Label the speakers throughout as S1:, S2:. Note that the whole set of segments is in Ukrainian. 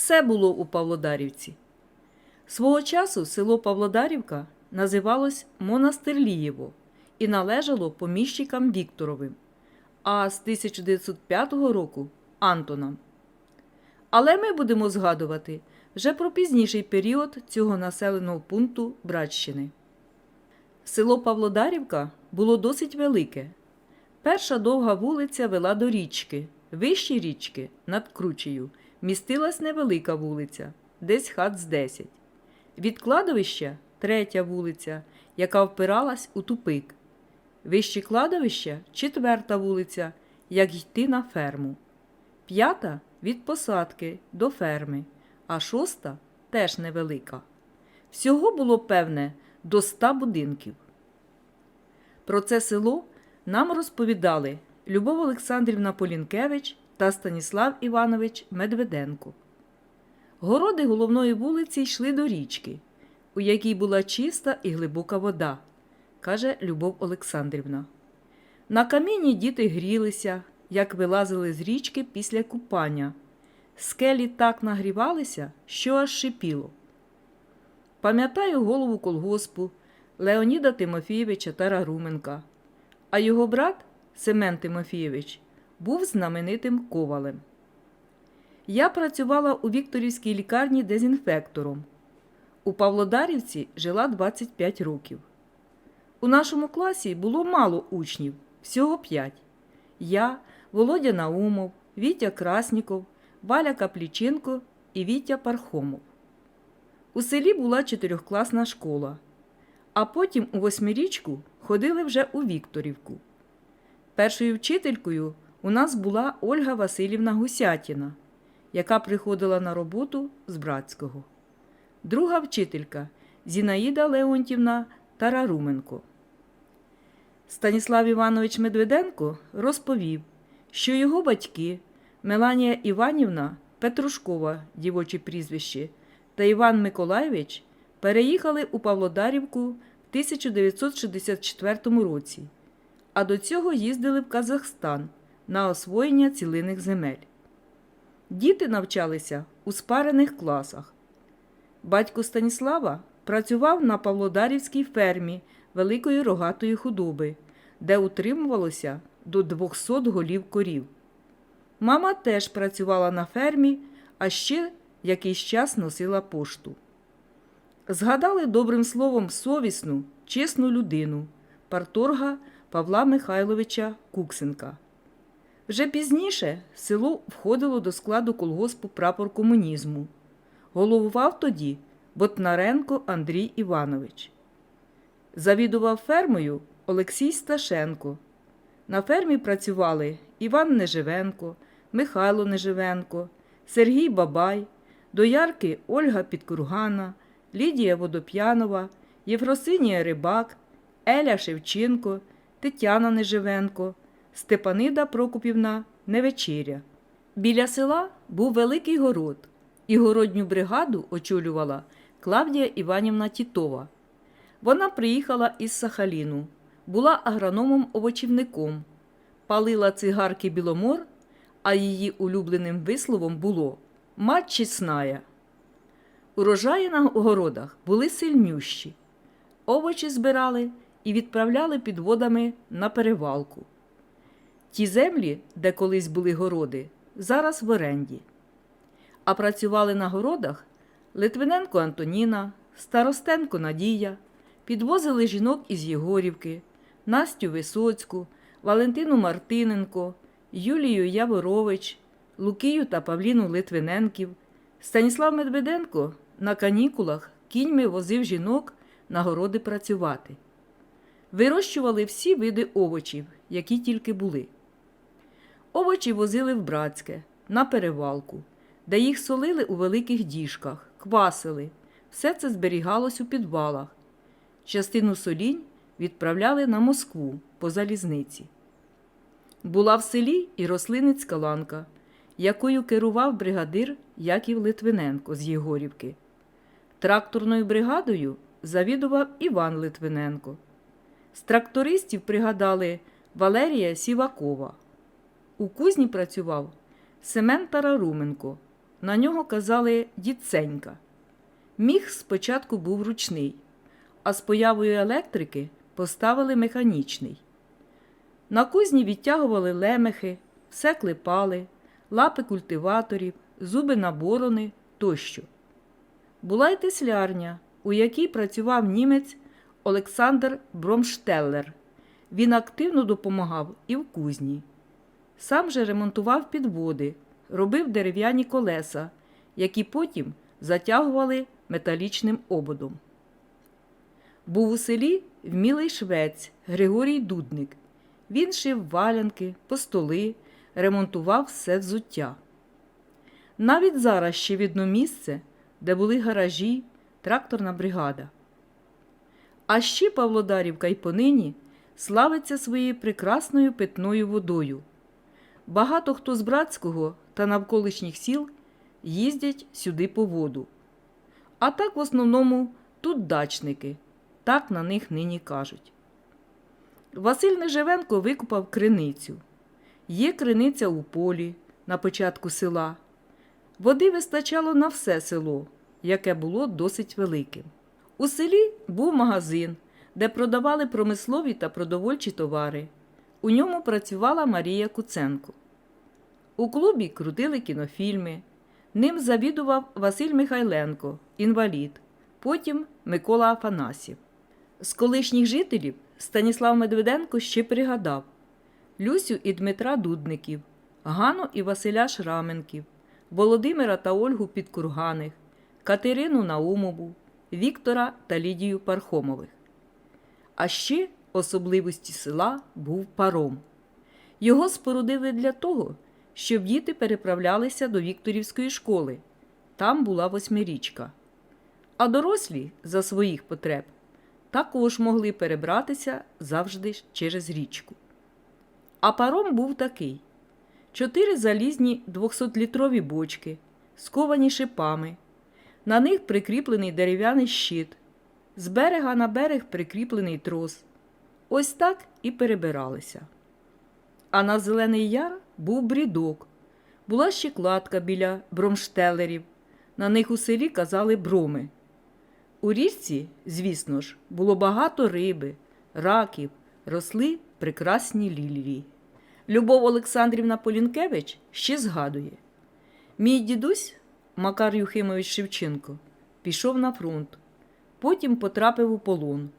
S1: Все було у Павлодарівці. Свого часу село Павлодарівка називалось Монастирлієво і належало поміщикам Вікторовим, а з 1905 року Антонам. Але ми будемо згадувати вже про пізніший період цього населеного пункту Братщини. Село Павлодарівка було досить велике. Перша довга вулиця вела до річки. Вищі річки над кручею містилась невелика вулиця, десь хат з 10. Від кладовища третя вулиця, яка впиралась у тупик. Вище кладовища четверта вулиця, як йти на ферму. П'ята від посадки до ферми, а шоста теж невелика. Всього було певне до ста будинків. Про це село нам розповідали Любов Олександрівна Полінкевич та Станіслав Іванович Медведенко. Городи головної вулиці йшли до річки, у якій була чиста і глибока вода, каже Любов Олександрівна. На каміні діти грілися, як вилазили з річки після купання. Скелі так нагрівалися, що аж шипіло. Пам'ятаю голову колгоспу Леоніда Тимофійовича Тараруменка, а його брат Семен Тимофійович був знаменитим ковалем. Я працювала у Вікторівській лікарні дезінфектором. У Павлодарівці жила 25 років. У нашому класі було мало учнів, всього 5. Я, Володя Наумов, Вітя Красніков, Валя Капліченко і Вітя Пархомов. У селі була чотирьохкласна школа, а потім у восьмирічку ходили вже у Вікторівку. Першою вчителькою у нас була Ольга Васильівна Гусятіна, яка приходила на роботу з Братського. Друга вчителька Зінаїда Леонтівна Тараруменко. Станіслав Іванович Медведенко розповів, що його батьки Меланія Іванівна Петрушкова, дівоче прізвище, та Іван Миколайович переїхали у Павлодарівку в 1964 році, а до цього їздили в Казахстан на освоєння цілиних земель. Діти навчалися у спарених класах. Батько Станіслава працював на Павлодарівській фермі великої рогатої худоби, де утримувалося до 200 голів корів. Мама теж працювала на фермі, а ще якийсь час носила пошту. Згадали добрим словом совісну, чесну людину, парторга Павла Михайловича Куксенка. Вже пізніше село входило до складу колгоспу прапор комунізму. Головував тоді Ботнаренко Андрій Іванович. Завідував фермою Олексій Сташенко. На фермі працювали Іван Неживенко, Михайло Неживенко, Сергій Бабай, доярки Ольга Підкургана, Лідія Водоп'янова, Єфросинія Рибак, Еля Шевченко, Тетяна Неживенко, Степанида Прокопівна Невечіря. Біля села був великий город, і городню бригаду очолювала Клавдія Іванівна Тітова. Вона приїхала із Сахаліну, була агрономом-овочівником, палила цигарки Біломор, а її улюбленим висловом було мать чесная. Урожаї на городах були сильнющі. Овочі збирали і відправляли підводами на перевалку. Ті землі, де колись були городи, зараз в оренді. А працювали на городах Литвиненко Антоніна, Старостенко Надія, підвозили жінок із Єгорівки, Настю Висоцьку, Валентину Мартиненко, Юлію Яворович, Лукію та Павліну Литвиненків. Станіслав Медведенко на канікулах кіньми возив жінок на городи працювати. Вирощували всі види овочів, які тільки були. Овочі возили в Братське, на перевалку, де їх солили у великих діжках, квасили. Все це зберігалось у підвалах. Частину солінь відправляли на Москву по залізниці. Була в селі і рослиницька ланка, якою керував бригадир Яків Литвиненко з Єгорівки. Тракторною бригадою завідував Іван Литвиненко. З трактористів пригадали Валерія Сівакова. У кузні працював Семен Тараруменко, на нього казали дідценька. Міг спочатку був ручний, а з появою електрики поставили механічний. На кузні відтягували лемехи, все клепали, лапи культиваторів, зуби на борони тощо. Була й теслярня, у якій працював німець Олександр Бромштеллер. Він активно допомагав і в кузні. Сам же ремонтував підводи, робив дерев'яні колеса, які потім затягували металічним ободом. Був у селі вмілий швець Григорій Дудник. Він шив валянки, постоли, ремонтував все взуття. Навіть зараз ще видно місце, де були гаражі, тракторна бригада. А ще Павлодарівка й понині славиться своєю прекрасною питною водою. Багато хто з братського та навколишніх сіл їздять сюди по воду. А так в основному тут дачники, так на них нині кажуть. Василь Неживенко викупав криницю. Є криниця у полі на початку села. Води вистачало на все село, яке було досить великим. У селі був магазин, де продавали промислові та продовольчі товари. У ньому працювала Марія Куценко. У клубі крутили кінофільми. Ним завідував Василь Михайленко, інвалід, потім Микола Афанасів. З колишніх жителів Станіслав Медведенко ще пригадав Люсю і Дмитра Дудників, Гану і Василя Шраменків, Володимира та Ольгу Підкурганих, Катерину Наумову, Віктора та Лідію Пархомових. А ще особливості села був паром. Його спорудили для того, щоб діти переправлялися до Вікторівської школи. Там була восьмирічка. А дорослі за своїх потреб також могли перебратися завжди через річку. А паром був такий: чотири залізні 200-літрові бочки, сковані шипами, на них прикріплений дерев'яний щит, з берега на берег прикріплений трос. Ось так і перебиралися. А на Зелений Яр був брідок, була ще кладка біля бромштелерів. На них у селі казали броми. У річці, звісно ж, було багато риби, раків, росли прекрасні лілії. Любов Олександрівна Полінкевич ще згадує: мій дідусь, Макар Юхимович Шевченко, пішов на фронт, потім потрапив у полон.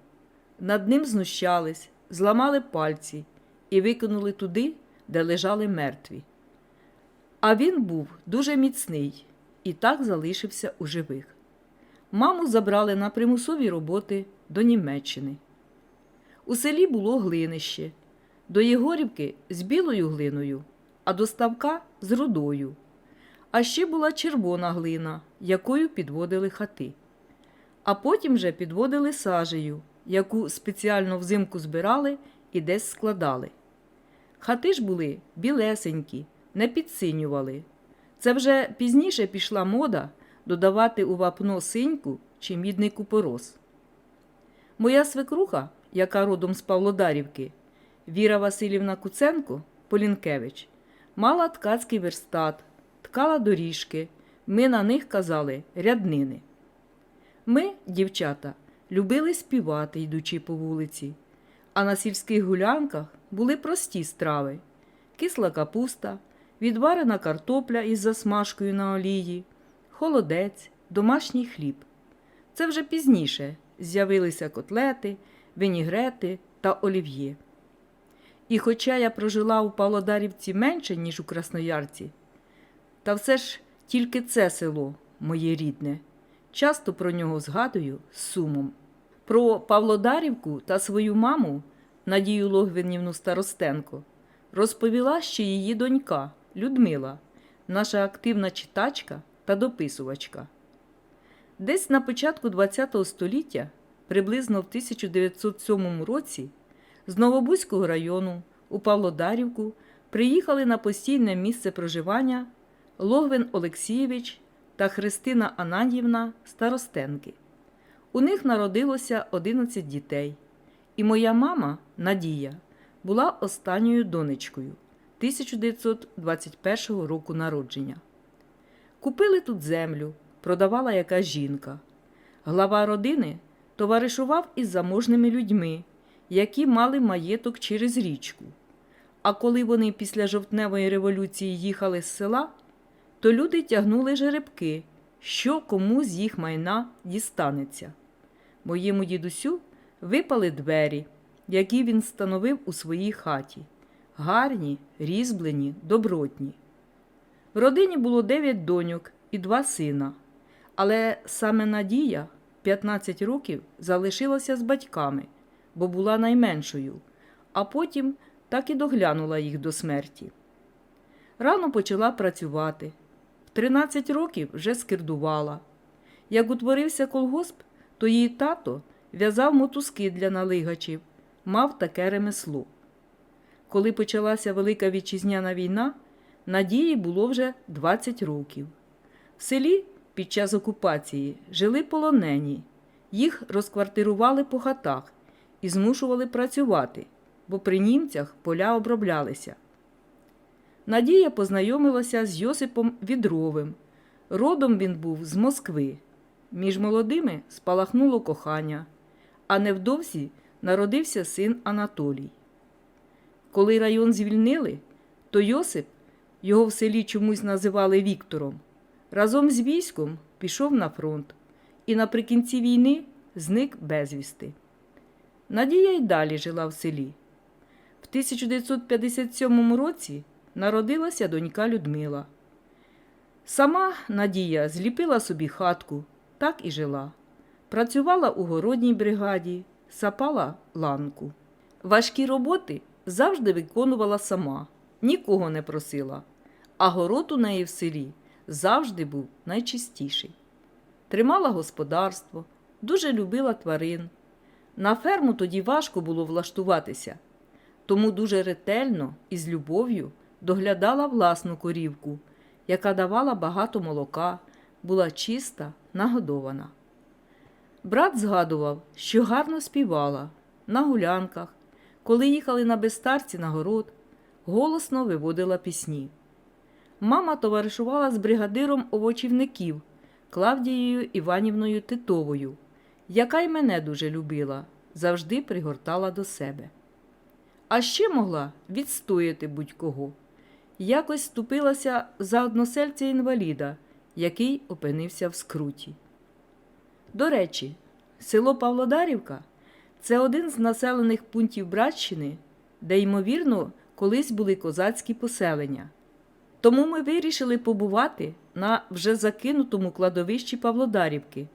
S1: Над ним знущались, зламали пальці і викинули туди, де лежали мертві. А він був дуже міцний і так залишився у живих. Маму забрали на примусові роботи до Німеччини. У селі було глинище, до Єгорівки з білою глиною, а до ставка з рудою. А ще була червона глина, якою підводили хати. А потім вже підводили сажею, яку спеціально взимку збирали і десь складали. Хати ж були білесенькі, не підсинювали. Це вже пізніше пішла мода додавати у вапно синьку чи мідний купорос. Моя свекруха, яка родом з Павлодарівки, Віра Васильівна Куценко, Полінкевич, мала ткацький верстат, ткала доріжки. Ми на них казали ряднини. Ми, дівчата, любили співати, йдучи по вулиці, а на сільських гулянках були прості страви: кисла капуста, відварена картопля із засмажкою на олії, холодець, домашній хліб. Це вже пізніше з'явилися котлети, вінігрети та олів'є. І хоча я прожила у Павлодарівці менше, ніж у Красноярці, та все ж тільки це село моє рідне. Часто про нього згадую з сумом. Про Павлодарівку та свою маму, Надію Логвинівну Старостенко, розповіла ще її донька Людмила, наша активна читачка та дописувачка. Десь на початку ХХ століття, приблизно в 1907 році, з Новобузького району у Павлодарівку приїхали на постійне місце проживання Логвин Олексійович та Христина Ананівна Старостенки. У них народилося 11 дітей, і моя мама Надія була останньою донечкою 1921 року народження. Купили тут землю, продавала якась жінка. Глава родини товаришував із заможними людьми, які мали маєток через річку. А коли вони після жовтневої революції їхали з села, то люди тягнули жеребки, що кому з їх майна дістанеться. Моєму дідусю випали двері, які він встановив у своїй хаті. Гарні, різьблені, добротні. В родині було дев'ять доньок і два сина. Але саме Надія 15 років залишилася з батьками, бо була найменшою, а потім так і доглянула їх до смерті. Рано почала працювати. В 13 років вже скирдувала. Як утворився колгосп, то її тато в'язав мотузки для налигачів, мав таке ремесло. Коли почалася Велика Вітчизняна війна, Надії було вже 20 років. В селі під час окупації жили полонені, їх розквартирували по хатах і змушували працювати, бо при німцях поля оброблялися. Надія познайомилася з Йосипом Відровим. Родом він був з Москви. Між молодими спалахнуло кохання, а невдовзі народився син Анатолій. Коли район звільнили, то Йосип, його в селі чомусь називали Віктором, разом з військом пішов на фронт і наприкінці війни зник безвісти. Надія й далі жила в селі. В 1957 році народилася донька Людмила. Сама Надія зліпила собі хатку, так і жила. Працювала у городній бригаді, сапала ланку. Важкі роботи завжди виконувала сама, нікого не просила, а город у неї в селі завжди був найчистіший. Тримала господарство, дуже любила тварин. На ферму тоді важко було влаштуватися, тому дуже ретельно і з любов'ю доглядала власну корівку, яка давала багато молока, була чиста, нагодована. Брат згадував, що гарно співала на гулянках, коли їхали на безстарці на город, голосно виводила пісні. Мама товаришувала з бригадиром овочівників Клавдією Іванівною Титовою, яка й мене дуже любила, завжди пригортала до себе. А ще могла відстояти будь-кого. Якось ступилася за односельця інваліда, який опинився в скруті. До речі, село Павлодарівка це один з населених пунктів Братщини, де, ймовірно, колись були козацькі поселення. Тому ми вирішили побувати на вже закинутому кладовищі Павлодарівки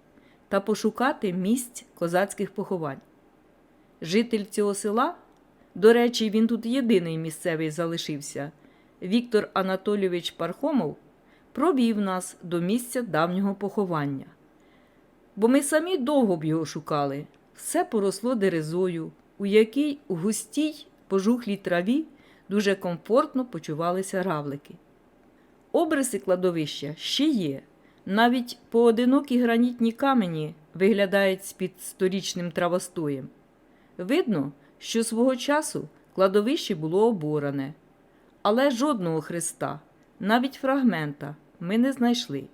S1: та пошукати місць козацьких поховань. Житель цього села, до речі, він тут єдиний місцевий залишився, Віктор Анатолійович Пархомов, провів нас до місця давнього поховання. Бо ми самі довго б його шукали, все поросло дерезою, у якій у густій пожухлій траві дуже комфортно почувалися равлики. Обриси кладовища ще є. Навіть поодинокі гранітні камені виглядають з-під сторічним травостоєм. Видно, що свого часу кладовище було оборане, але жодного хреста, навіть фрагмента, ми не знайшли.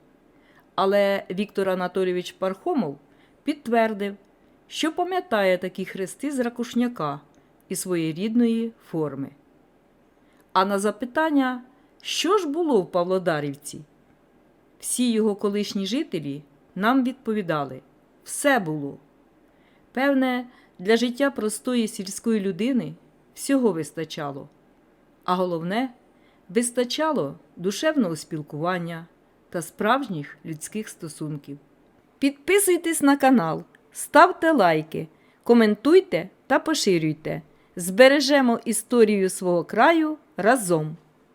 S1: Але Віктор Анатолійович Пархомов підтвердив, що пам'ятає такі хрести з ракушняка і своєрідної форми. А на запитання, що ж було в Павлодарівці, всі його колишні жителі нам відповідали все було. Певне, для життя простої сільської людини всього вистачало, а головне, вистачало душевного спілкування та справжніх людських стосунків. Підписуйтесь на канал, ставте лайки, коментуйте та поширюйте. Збережемо історію свого краю разом!